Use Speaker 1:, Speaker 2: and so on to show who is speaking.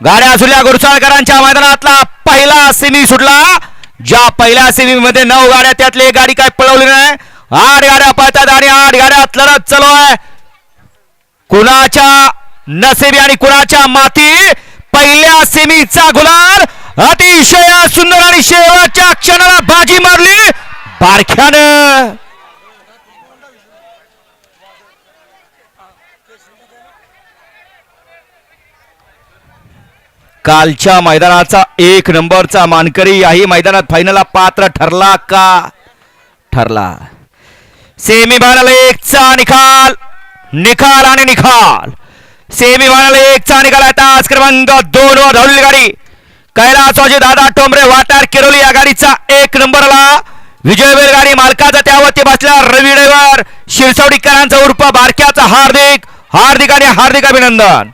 Speaker 1: गाड्या असुल्या गुरसाळकरांच्या मैदानातला पहिला सेमी सुटला. ज्या पहिल्या सेमी मध्ये नऊ गाड्या त्यातली एक गाडी काय पळवली नाही. आठ गाड्या पळतात आणि आठ गाड्या लढत चालू आहे कुणाच्या नसेबी आणि कुणाच्या माती पहिल्या सेमीचा गुलाल. अतिशय सुंदर आणि शेवटच्या क्षणाला बाजी मारली बारख्यानं. कालच्या मैदानाचा एक नंबरचा मानकरी याही मैदानात फायनलला पात्र ठरला का? ठरला. सेमी फायनल एकचा निकाल. निकाल आणि निकाल. सेमी फायनल एकचा निकाल. आहे तास क्रमांक दोन वर धावलेली गाडी. कैलासवाजी दादा टोंबरे वाटार किरोली या गाडीचा एक नंबरला. विजयवीर गाडी मालकाचा त्यावरती बसला रवी ड्रायव्हर. शिरसवडीकरांचा उर्फ बारक्याचा हार्दिक. हार्दिक आणि हार्दिक अभिनंदन.